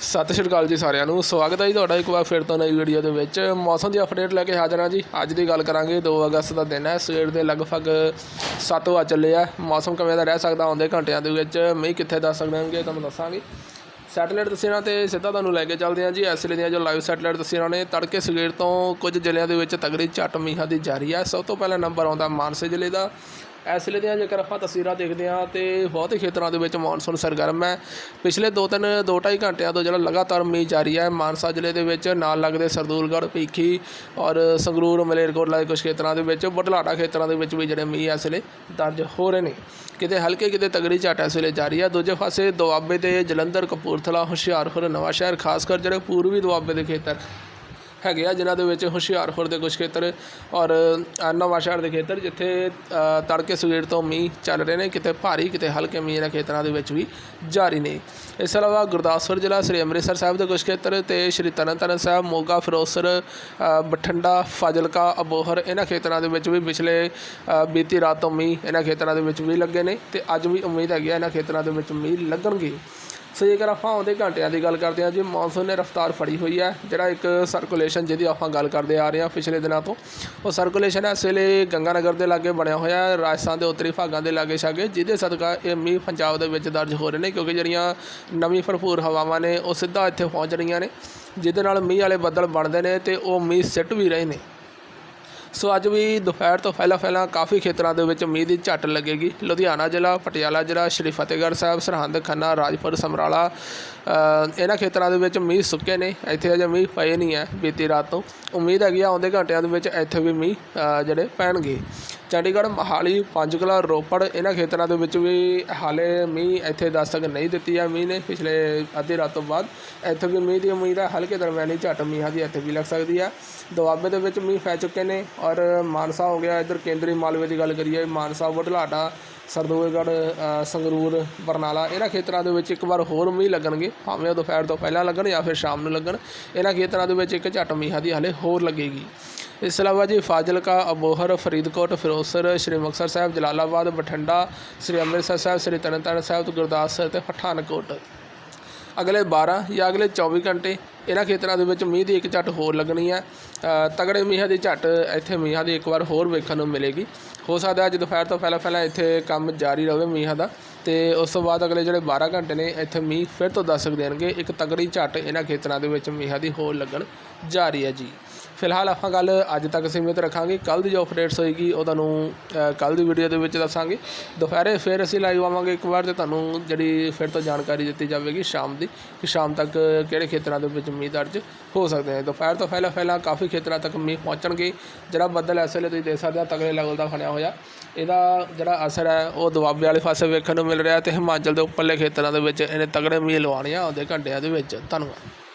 ਸਤਿ ਸ਼੍ਰੀ ਅਕਾਲ ਜੀ ਸਾਰਿਆਂ ਨੂੰ। ਸਵਾਗਤ ਹੈ ਜੀ ਤੁਹਾਡਾ ਇੱਕ ਵਾਰ ਫਿਰ ਤੋਂ ਨਵੀਂ ਵੀਡੀਓ ਦੇ ਵਿੱਚ। ਮੌਸਮ ਦੀ ਅਪਡੇਟ ਲੈ ਕੇ ਹਾਜ਼ਰ ਹਾਂ ਜੀ। ਅੱਜ ਦੀ ਗੱਲ ਕਰਾਂਗੇ 2 ਅਗਸਤ ਦਾ ਦਿਨ ਹੈ। ਸਵੇਰ ਦੇ ਲਗਭਗ 7 ਵਜੇ ਚੱਲੇ ਆ। ਮੌਸਮ ਕਿਵੇਂ ਦਾ ਰਹਿ ਸਕਦਾ ਆਉਂਦੇ ਘੰਟਿਆਂ ਦੇ ਵਿੱਚ? ਮੀਂਹ ਕਿੱਥੇ ਦੱਸ ਸਕਦੇ ਤੁਹਾਨੂੰ ਦੱਸਾਂਗੇ। ਸੈਟੇਲਾਈਟ ਤਸਵੀਰਾਂ ਤੇ ਸਿੱਧਾ ਤੁਹਾਨੂੰ ਲੈ ਕੇ ਚੱਲਦੇ ਹਾਂ ਜੀ। ਇਸ ਵੇਲੇ ਦੀਆਂ ਜੋ ਲਾਈਵ ਸੈਟੇਲਾਈਟ ਤਸਵੀਰਾਂ ਨੇ, ਤੜਕੇ ਸਵੇਰ ਤੋਂ ਕੁਝ ਜ਼ਿਲ੍ਹਿਆਂ ਦੇ ਵਿੱਚ ਤਗੜੀ ਝੱਟ ਮੀਂਹਾਂ ਦੀ ਜਾਰੀ ਹੈ। ਸਭ ਤੋਂ ਪਹਿਲਾਂ ਨੰਬਰ ਆਉਂਦਾ ਮਾਨਸੇ ਜ਼ਿਲ੍ਹੇ ਦਾ। ਇਸ ਵੇਲੇ ਦੀਆਂ ਜੇਕਰ ਆਪਾਂ ਤਸਵੀਰਾਂ ਦੇਖਦੇ ਹਾਂ ਤੇ ਬਹੁਤ ਹੀ ਖੇਤਰਾਂ ਦੇ ਵਿੱਚ ਮੌਨਸੂਨ ਸਰਗਰਮ ਹੈ। ਪਿਛਲੇ 2-3 2-2.5 ਘੰਟਿਆਂ ਤੋਂ ਜਿਹੜਾ ਲਗਾਤਾਰ ਮੀਂਹ ਜਾਰੀ ਹੈ, ਮਾਨਸਾ ਜ਼ਿਲ੍ਹੇ ਦੇ ਵਿੱਚ ਨਾਲ ਲੱਗਦੇ ਸਰਦੂਲਗੜ੍ਹ, ਭੀਖੀ ਔਰ ਸੰਗਰੂਰ, ਮਲੇਰਕੋਟਲਾ ਦੇ ਕੁਝ ਖੇਤਰਾਂ ਦੇ ਵਿੱਚ, ਬੁਢਲਾਡਾ ਖੇਤਰਾਂ ਦੇ ਵਿੱਚ ਵੀ ਜਿਹੜੇ ਮੀਂਹ ਇਸ ਵੇਲੇ ਦਰਜ ਹੋ ਰਹੇ ਨੇ। ਕਿਤੇ ਹਲਕੇ, ਕਿਤੇ ਤਗੜੀ ਝਾਟ ਇਸ ਵੇਲੇ ਜਾਰੀ ਹੈ। ਦੂਜੇ ਪਾਸੇ ਦੁਆਬੇ ਤੇ ਜਲੰਧਰ, ਕਪੂਰਥਲਾ, ਹੁਸ਼ਿਆਰਪੁਰ ਨਵਾਂ ਸ਼ਹਿਰ ਖਾਸ ਕਰ ਜਿਹੜੇ ਪੂਰਬੀ ਦੁਆਬੇ ਦੇ ਖੇਤਰ ਹੈਗੇ ਆ, ਜਿਨ੍ਹਾਂ ਦੇ ਵਿੱਚ ਹੁਸ਼ਿਆਰਪੁਰ ਦੇ ਕੁਝ ਖੇਤਰ ਔਰ ਨਵਾਂਸ਼ਹਿਰ ਦੇ ਖੇਤਰ, ਜਿੱਥੇ ਤੜਕੇ ਸਵੇਰ ਤੋਂ ਮੀਂਹ ਚੱਲ ਰਹੇ ਨੇ, ਕਿਤੇ ਭਾਰੀ, ਕਿਤੇ ਹਲਕੇ ਮੀਂਹ ਇਹਨਾਂ ਖੇਤਰਾਂ ਦੇ ਵਿੱਚ ਵੀ ਜਾਰੀ ਨੇ। ਇਸ ਤੋਂ ਇਲਾਵਾ ਗੁਰਦਾਸਪੁਰ ਜ਼ਿਲ੍ਹਾ, ਸ੍ਰੀ ਅੰਮ੍ਰਿਤਸਰ ਸਾਹਿਬ ਦੇ ਕੁਝ ਖੇਤਰ ਤੇ ਸ੍ਰੀ ਤਰਨਤਾਰਨ ਸਾਹਿਬ, ਮੋਗਾ, ਫਿਰੋਜ਼ਪੁਰ ਬਠਿੰਡਾ, ਫਾਜ਼ਿਲਕਾ, ਅਬੋਹਰ ਇਹਨਾਂ ਖੇਤਰਾਂ ਦੇ ਵਿੱਚ ਵੀ ਪਿਛਲੇ ਬੀਤੀ ਰਾਤ ਤੋਂ ਮੀਂਹ ਇਹਨਾਂ ਖੇਤਰਾਂ ਦੇ ਵਿੱਚ ਵੀ ਲੱਗੇ ਨੇ ਤੇ ਅੱਜ ਵੀ ਉਮੀਦ ਹੈਗੀ ਆ ਇਹਨਾਂ ਖੇਤਰਾਂ ਦੇ ਵਿੱਚ ਮੀਂਹ ਲੱਗਣਗੇ। ਸੋ ਜੇਕਰ ਆਪਾਂ ਆਉਂਦੇ ਘੰਟਿਆਂ ਦੀ ਗੱਲ ਕਰਦੇ ਹਾਂ, ਜੀ ਮੌਨਸੂਨ ਨੇ ਰਫ਼ਤਾਰ ਫੜੀ ਹੋਈ ਹੈ, ਜਿਹੜਾ ਇੱਕ ਸਰਕੂਲੇਸ਼ਨ ਜਿਹਦੀ ਆਪਾਂ ਗੱਲ ਕਰਦੇ ਆ ਰਹੇ ਹਾਂ ਪਿਛਲੇ ਦਿਨਾਂ ਤੋਂ। ਉਹ ਸਰਕੂਲੇਸ਼ਨ ਇਸ ਵੇਲੇ ਗੰਗਾਨਗਰ ਦੇ ਲਾਗੇ ਬਣਿਆ ਹੋਇਆ ਹੈ, ਰਾਜਸਥਾਨ ਦੇ ਉੱਤਰੀ ਭਾਗਾਂ ਦੇ ਲਾਗੇ ਛਾਗੇ, ਜਿਹਦੇ ਸਦਕਾ ਇਹ ਮੀਂਹ ਪੰਜਾਬ ਦੇ ਵਿੱਚ ਦਰਜ ਹੋ ਰਹੇ ਨੇ, ਕਿਉਂਕਿ ਜਿਹੜੀਆਂ ਨਵੀਂ ਭਰਪੂਰ ਹਵਾਵਾਂ ਨੇ, ਉਹ ਸਿੱਧਾ ਇੱਥੇ ਪਹੁੰਚ ਰਹੀਆਂ ਨੇ, ਜਿਹਦੇ ਨਾਲ ਮੀਂਹ ਵਾਲੇ ਬੱਦਲ ਬਣਦੇ ਨੇ ਤੇ ਉਹ ਮੀਂਹ ਸਿੱਟ ਵੀ ਰਹੇ ਨੇ। ਸੋ ਅੱਜ ਵੀ ਦੁਪਹਿਰ ਤੋਂ ਪਹਿਲਾਂ ਪਹਿਲਾਂ ਕਾਫੀ ਖੇਤਰਾਂ ਦੇ ਵਿੱਚ ਮੀਂਹ ਦੀ ਝੱਟ ਲੱਗੇਗੀ। ਲੁਧਿਆਣਾ ਜ਼ਿਲ੍ਹਾ, ਪਟਿਆਲਾ ਜ਼ਿਲ੍ਹਾ, ਸ਼੍ਰੀ ਫਤਿਹਗੜ੍ਹ ਸਾਹਿਬ, ਸਰਹੰਦ, ਖੰਨਾ, ਰਾਜਪੁਰ, ਸਮਰਾਲਾ ਇਹਨਾਂ ਖੇਤਰਾਂ ਦੇ ਵਿੱਚ ਮੀਂਹ ਸੁੱਕੇ ਨੇ। ਇੱਥੇ ਅਜੇ ਮੀਂਹ ਪਏ ਨਹੀਂ ਹੈ ਬੀਤੀ ਰਾਤ ਤੋਂ। ਉਮੀਦ ਹੈਗੀ ਆ ਆਉਂਦੇ ਘੰਟਿਆਂ ਦੇ ਵਿੱਚ ਇੱਥੇ ਵੀ ਮੀਂਹ ਜਿਹੜੇ ਪੈਣਗੇ। ਚੰਡੀਗੜ੍ਹ, ਮੋਹਾਲੀ, ਪੰਜਕਲਾ, ਰੋਪੜ ਇਹਨਾਂ ਖੇਤਰਾਂ ਦੇ ਵਿੱਚ ਵੀ ਹਾਲੇ ਮੀਂਹ ਇੱਥੇ ਦਸਤਕ ਨਹੀਂ ਦਿੱਤੀ ਆ ਮੀਂਹ ਨੇ। ਪਿਛਲੇ ਅੱਧੀ ਰਾਤ ਤੋਂ ਬਾਅਦ ਇੱਥੇ ਵੀ ਮੀਂਹ ਦੀ ਉਮੀਦ ਹੈ। ਹਲਕੇ ਦਰਮਿਆਨੀ ਝੱਟ ਮੀਂਹਾਂ ਦੀ ਇੱਥੇ ਵੀ ਲੱਗ ਸਕਦੀ ਹੈ। ਦੁਆਬੇ ਦੇ ਵਿੱਚ ਮੀਂਹ ਪੈ ਚੁੱਕੇ ਨੇ। ਔਰ ਮਾਨਸਾ ਹੋ ਗਿਆ, ਇੱਧਰ ਕੇਂਦਰੀ ਮਾਲਵੇ ਦੀ ਗੱਲ ਕਰੀਏ, ਮਾਨਸਾ ਬੁਢਲਾਡਾ ਸਰਦੂਲਗੜ੍ਹ ਸੰਗਰੂਰ, ਬਰਨਾਲਾ, ਇਹਨਾਂ ਖੇਤਰਾਂ ਦੇ ਵਿੱਚ ਇੱਕ ਵਾਰ ਹੋਰ ਮੀਂਹ ਲੱਗਣਗੇ, ਭਾਵੇਂ ਉਹ ਦੁਪਹਿਰ ਤੋਂ ਪਹਿਲਾਂ ਲੱਗਣ ਜਾਂ ਫਿਰ ਸ਼ਾਮ ਨੂੰ ਲੱਗਣ, ਇਹਨਾਂ ਖੇਤਰਾਂ ਦੇ ਵਿੱਚ ਇੱਕ ਝੱਟ ਮੀਂਹਾਂ ਦੀ ਹਲੇ ਹੋਰ ਲੱਗੇਗੀ। ਇਸ ਤੋਂ ਇਲਾਵਾ ਜੀ ਫਾਜ਼ਿਲਕਾ, ਅਬੋਹਰ, ਫਰੀਦਕੋਟ ਫਿਰੋਜ਼ਸਰ ਸ਼੍ਰੀ ਮੁਕਤਸਰ ਸਾਹਿਬ, ਜਲਾਲਾਬਾਦ, ਬਠਿੰਡਾ, ਸ਼੍ਰੀ ਅੰਮ੍ਰਿਤਸਰ ਸਾਹਿਬ, ਸ਼੍ਰੀ ਤਰਨਤਾਰਨ ਸਾਹਿਬ ਤੇ ਗੁਰਦਾਸਪੁਰ ਤੇ ਪਠਾਨਕੋਟ। ਅਗਲੇ 12 ਜਾਂ ਅਗਲੇ 24 ਘੰਟੇ ਇਹਨਾਂ ਖੇਤਰਾਂ ਦੇ ਵਿੱਚ ਮੀਂਹ ਦੀ ਇੱਕ ਝੱਟ ਹੋਰ ਲੱਗਣੀ ਹੈ ਤਗੜੇ ਮੀਂਹਾਂ ਦੀ ਝੱਟ ਇੱਥੇ ਮੀਂਹਾਂ ਦੀ ਇੱਕ ਵਾਰ ਹੋਰ ਵੇਖਣ ਨੂੰ ਮਿਲੇਗੀ। ਹੋ ਸਕਦਾ ਅੱਜ ਦੁਪਹਿਰ ਤੋਂ ਪਹਿਲਾਂ ਪਹਿਲਾਂ ਇੱਥੇ ਕੰਮ ਜਾਰੀ ਰਹੇ ਮੀਂਹਾਂ ਦਾ ਤੇ ਉਸ ਤੋਂ ਬਾਅਦ ਅਗਲੇ ਜਿਹੜੇ 12 ਘੰਟੇ ਨੇ ਇੱਥੇ ਮੀਂਹ ਫਿਰ ਤੋਂ ਦਸਕ ਦੇਣਗੇ। ਇੱਕ ਤਗੜੀ ਝੱਟ ਇਹਨਾਂ ਖੇਤਰਾਂ ਦੇ ਵਿੱਚ ਮੀਂਹਾਂ ਦੀ ਹੋਰ ਲੱਗਣ ਜਾ ਰਹੀ ਹੈ ਜੀ। ਫਿਲਹਾਲ ਆਪਾਂ ਗੱਲ ਅੱਜ ਤੱਕ ਸੀਮਿਤ ਰੱਖਾਂਗੇ। ਕੱਲ ਦੀ ਜੋ ਅਪਡੇਟਸ ਹੋਏਗੀ ਉਹ ਤੁਹਾਨੂੰ ਕੱਲ ਦੀ ਵੀਡੀਓ ਦੇ ਵਿੱਚ ਦੱਸਾਂਗੇ। ਦੁਪਹਿਰੇ ਫਿਰ ਅਸੀਂ ਲਾਈਵ ਆਵਾਂਗੇ ਇੱਕ ਵਾਰ ਤੇ ਤੁਹਾਨੂੰ ਜਿਹੜੀ ਫਿਰ ਤੋਂ ਜਾਣਕਾਰੀ ਦਿੱਤੀ ਜਾਵੇਗੀ ਸ਼ਾਮ ਦੀ ਕਿ ਸ਼ਾਮ ਤੱਕ ਕਿਹੜੇ ਖੇਤਰਾਂ ਦੇ ਵਿੱਚ ਮੀਂਹ ਦਰਜ ਹੋ ਸਕਦੇ ਨੇ। ਦੁਪਹਿਰ ਤੋਂ ਪਹਿਲਾਂ ਪਹਿਲਾਂ ਕਾਫੀ ਖੇਤਰਾਂ ਤੱਕ ਮੀਂਹ ਪਹੁੰਚਣਗੇ। ਜਿਹੜਾ ਬੱਦਲ ਇਸ ਵੇਲੇ ਤੁਸੀਂ ਦੇਖ ਸਕਦੇ ਹੋ, ਤਗੜੇ ਲੈਵਲ ਦਾ ਬਣਿਆ ਹੋਇਆ। ਇਹਦਾ ਜਿਹੜਾ ਅਸਰ ਹੈ, ਉਹ ਦੁਆਬੇ ਵਾਲੇ ਪਾਸੇ ਵੇਖਣ ਨੂੰ ਮਿਲ ਰਿਹਾ ਤੇ ਹਿਮਾਚਲ ਦੇ ਉੱਪਰਲੇ ਖੇਤਰਾਂ ਦੇ ਵਿੱਚ ਇਹਨੇ ਤਗੜੇ ਮੀਂਹ ਲਵਾਉਣੇ ਆ। ਆਉਂਦੇ ਘੰਟਿਆਂ ਦੇ ਵਿੱਚ। ਧੰਨਵਾਦ।